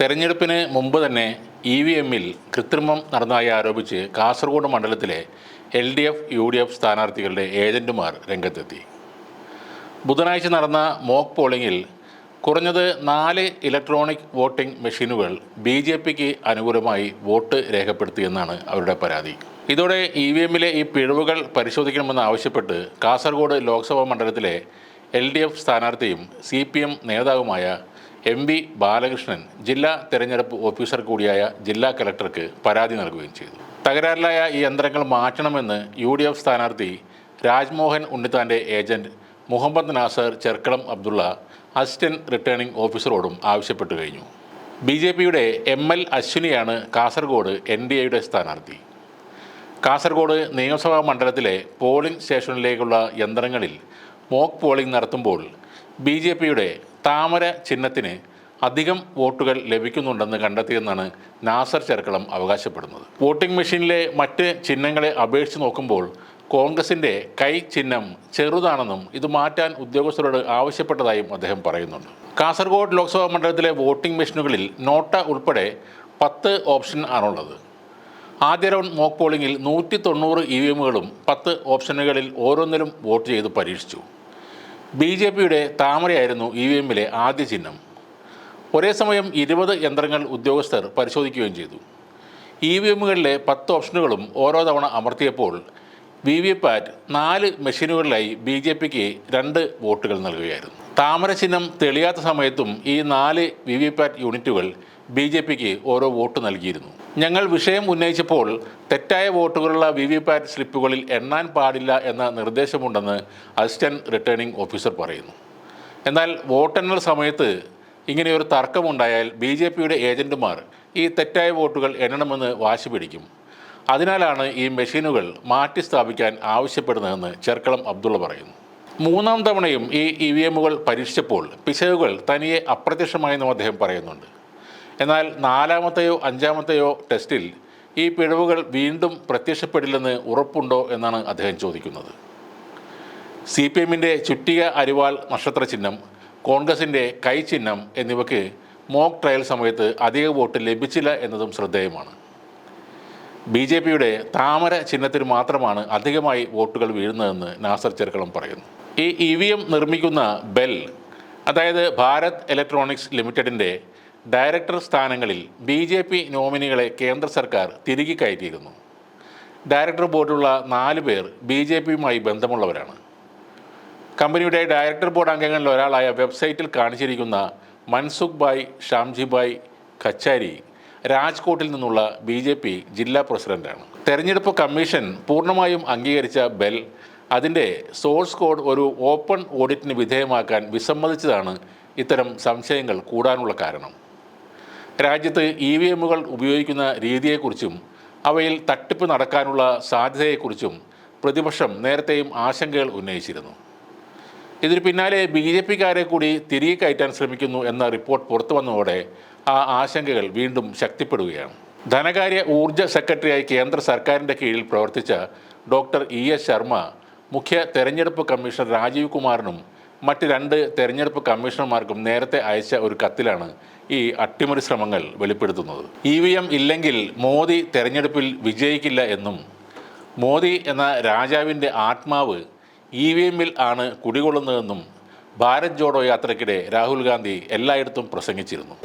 തെരഞ്ഞെടുപ്പിന് മുമ്പ് തന്നെ ഇ വി എമ്മിൽ കൃത്രിമം നടന്നതായി ആരോപിച്ച് കാസർഗോഡ് മണ്ഡലത്തിലെ L D F U D F സ്ഥാനാർത്ഥികളുടെ ഏജന്റുമാർ രംഗത്തെത്തി. ബുധനാഴ്ച നടന്ന മോക്ക് പോളിംഗിൽ കുറഞ്ഞത് നാല് ഇലക്ട്രോണിക് വോട്ടിംഗ് മെഷീനുകൾ ബി ജെ പിക്ക് അനുകൂലമായി വോട്ട് രേഖപ്പെടുത്തിയെന്നാണ് അവരുടെ പരാതി. ഇതോടെ ഇ വി എമ്മിലെ ഈ പിഴവുകൾ പരിശോധിക്കണമെന്ന് ആവശ്യപ്പെട്ട് കാസർഗോഡ് ലോക്സഭാ മണ്ഡലത്തിലെ എൽ ഡി എഫ് സ്ഥാനാർത്ഥിയും സി പി എം നേതാവുമായ എം വി ബാലകൃഷ്ണൻ ജില്ലാ തെരഞ്ഞെടുപ്പ് ഓഫീസർ കൂടിയായ ജില്ലാ കലക്ടർക്ക് പരാതി നൽകുകയും ചെയ്തു. തകരാറിലായ ഈ യന്ത്രങ്ങൾ മാറ്റണമെന്ന് യു ഡി എഫ് സ്ഥാനാർത്ഥി Rajmohan ഉണ്ണിത്താന്റെ agent Muhammad Nasar Cherkalam Abdulla assistant returning ഓഫീസറോടും ആവശ്യപ്പെട്ടു കഴിഞ്ഞു. ബി ജെ പിയുടെ എം എൽ അശ്വിനിയാണ് കാസർഗോഡ് എൻ ഡി എയുടെ സ്ഥാനാർത്ഥി. കാസർഗോഡ് നിയമസഭാ മണ്ഡലത്തിലെ പോളിംഗ് സ്റ്റേഷനിലേക്കുള്ള യന്ത്രങ്ങളിൽ മോക്ക് പോളിംഗ് നടത്തുമ്പോൾ ബി ജെ പിയുടെ താമര ചിഹ്നത്തിന് അധികം വോട്ടുകൾ ലഭിക്കുന്നുണ്ടെന്ന് കണ്ടെത്തിയെന്നാണ് നാസർ ചെറുക്കളം അവകാശപ്പെടുന്നത്. വോട്ടിംഗ് മെഷീനിലെ മറ്റ് ചിഹ്നങ്ങളെ അപേക്ഷിച്ച് നോക്കുമ്പോൾ കോൺഗ്രസിന്റെ കൈ ചിഹ്നം ചെറുതാണെന്നും ഇത് മാറ്റാൻ ഉദ്യോഗസ്ഥരോട് ആവശ്യപ്പെട്ടതായും അദ്ദേഹം പറയുന്നുണ്ട്. കാസർഗോഡ് ലോക്സഭാ മണ്ഡലത്തിലെ വോട്ടിംഗ് മെഷീനുകളിൽ നോട്ട ഉൾപ്പെടെ പത്ത് ഓപ്ഷൻ ആണുള്ളത്. ആദ്യ റൗണ്ട് മോക്ക് പോളിംഗിൽ നൂറ്റി തൊണ്ണൂറ് ഇ വി എമ്മുകളും പത്ത് ഓപ്ഷനുകളിൽ ഓരോന്നിലും വോട്ട് ചെയ്ത് പരീക്ഷിച്ചു. ബി ജെ പിയുടെ താമരയായിരുന്നു ഇ വി എമ്മിലെ ആദ്യ ചിഹ്നം. ഒരേ സമയം ഇരുപത് യന്ത്രങ്ങൾ ഉദ്യോഗസ്ഥർ പരിശോധിക്കുകയും ചെയ്തു. ഇ വി എമ്മുകളിലെ പത്ത് ഓപ്ഷനുകളും ഓരോ തവണ അമർത്തിയപ്പോൾ വി വി പാറ്റ് നാല് മെഷീനുകളിലായി ബി ജെ പിക്ക് രണ്ട് വോട്ടുകൾ നൽകുകയായിരുന്നു. താമര ചിഹ്നം തെളിയാത്ത സമയത്തും ഈ നാല് വി വി പാറ്റ് യൂണിറ്റുകൾ ബി ജെ പിക്ക് ഓരോ വോട്ട് നൽകിയിരുന്നു. ഞങ്ങൾ വിഷയം ഉന്നയിച്ചപ്പോൾ തെറ്റായ വോട്ടുകളുള്ള വി വി പാറ്റ് സ്ലിപ്പുകളിൽ എണ്ണാൻ പാടില്ല എന്ന നിർദ്ദേശമുണ്ടെന്ന് അസിസ്റ്റന്റ് റിട്ടേണിംഗ് ഓഫീസർ പറയുന്നു. എന്നാൽ വോട്ടെണ്ണൽ സമയത്ത് ഇങ്ങനെയൊരു തർക്കമുണ്ടായാൽ ബി ജെ പിയുടെ ഏജന്റുമാർ ഈ തെറ്റായ വോട്ടുകൾ എണ്ണണമെന്ന് വാശി പിടിക്കും. അതിനാലാണ് ഈ മെഷീനുകൾ മാറ്റി സ്ഥാപിക്കാൻ ആവശ്യപ്പെടുന്നതെന്ന് ചെർക്കളം അബ്ദുള്ള പറയുന്നു. മൂന്നാം തവണയും ഈ ഇ വി എമ്മുകൾ പരീക്ഷിച്ചപ്പോൾ പിശകുകൾ തനിയെ അപ്രത്യക്ഷമായെന്നും അദ്ദേഹം പറയുന്നുണ്ട്. എന്നാൽ നാലാമത്തെയോ അഞ്ചാമത്തെയോ ടെസ്റ്റിൽ ഈ പിഴവുകൾ വീണ്ടും പ്രത്യക്ഷപ്പെടില്ലെന്ന് ഉറപ്പുണ്ടോ എന്നാണ് അദ്ദേഹം ചോദിക്കുന്നത്. സി പി എമ്മിന്റെ ചുറ്റിക അരിവാൾ നക്ഷത്ര ചിഹ്നം കോൺഗ്രസിന്റെ കൈ ചിഹ്നം എന്നിവയ്ക്ക് മോക്ക് ട്രയൽ സമയത്ത് അധിക വോട്ട് ലഭിച്ചില്ല എന്നതും ശ്രദ്ധേയമാണ്. ബി ജെ പിയുടെ താമര ചിഹ്നത്തിന് മാത്രമാണ് അധികമായി വോട്ടുകൾ വീഴുന്നതെന്ന് നാസർ ചെറുക്കളം പറയുന്നു. ഈ ഇ വി എം നിർമ്മിക്കുന്ന ബെൽ അതായത് ഭാരത് ഇലക്ട്രോണിക്സ് ലിമിറ്റഡിന്റെ ഡയറക്ടർ സ്ഥാനങ്ങളിൽ ബി ജെ പി നോമിനികളെ കേന്ദ്ര സർക്കാർ തിരികെ കയറ്റിയിരുന്നു. ഡയറക്ടർ ബോർഡിലുള്ള നാല് പേർ ബി ജെ പിയുമായി ബന്ധമുള്ളവരാണ്. കമ്പനിയുടെ ഡയറക്ടർ ബോർഡ് അംഗങ്ങളിൽ ഒരാളായ വെബ്സൈറ്റിൽ കാണിച്ചിരിക്കുന്ന മൻസുഖ് ഭായ് ഷാംജി ഭായ് ഖച്ചാരി രാജ്കോട്ടിൽ നിന്നുള്ള ബി ജെ പി ജില്ലാ പ്രസിഡന്റാണ്. തെരഞ്ഞെടുപ്പ് കമ്മീഷൻ പൂർണമായും അംഗീകരിച്ച ബെൽ അതിന്റെ സോഴ്സ് കോഡ് ഒരു ഓപ്പൺ ഓഡിറ്റിന് വിധേയമാക്കാൻ വിസമ്മതിച്ചതാണ് ഇത്തരം സംശയങ്ങൾ കൂടാനുള്ള കാരണം. രാജ്യത്ത് ഇ വി എമ്മുകൾ ഉപയോഗിക്കുന്ന രീതിയെക്കുറിച്ചും അവയിൽ തട്ടിപ്പ് നടക്കാനുള്ള സാധ്യതയെക്കുറിച്ചും പ്രതിപക്ഷം നേരത്തെയും ആശങ്കകൾ ഉന്നയിച്ചിരുന്നു. ഇതിന് പിന്നാലെ ബി ജെ പിക്കാരെ കൂടി തിരികെ കയറ്റാൻ ശ്രമിക്കുന്നു എന്ന റിപ്പോർട്ട് പുറത്തു വന്നതോടെ ആ ആശങ്കകൾ വീണ്ടും ശക്തിപ്പെടുകയാണ്. ധനകാര്യ ഊർജ സെക്രട്ടറിയായി കേന്ദ്ര സർക്കാരിന്റെ കീഴിൽ പ്രവർത്തിച്ച ഡോക്ടർ ഇ എസ് ശർമ്മ മുഖ്യ തെരഞ്ഞെടുപ്പ് കമ്മീഷണർ രാജീവ് കുമാറിനും മറ്റ് രണ്ട് തെരഞ്ഞെടുപ്പ് കമ്മീഷണർമാർക്കും നേരത്തെ അയച്ച ഒരു കത്തിലാണ് ഈ അട്ടിമറി ശ്രമങ്ങൾ വെളിപ്പെടുത്തുന്നത്. ഇ വി എം ഇല്ലെങ്കിൽ മോദി തെരഞ്ഞെടുപ്പിൽ വിജയിക്കില്ല എന്നും മോദി എന്ന രാജാവിന്റെ ആത്മാവ് ഇ വി എമ്മിൽ ആണ് കുടികൊള്ളുന്നതെന്നും ഭാരത് ജോഡോ യാത്രയ്ക്കിടെ രാഹുൽ ഗാന്ധി എല്ലായിടത്തും പ്രസംഗിച്ചിരുന്നു.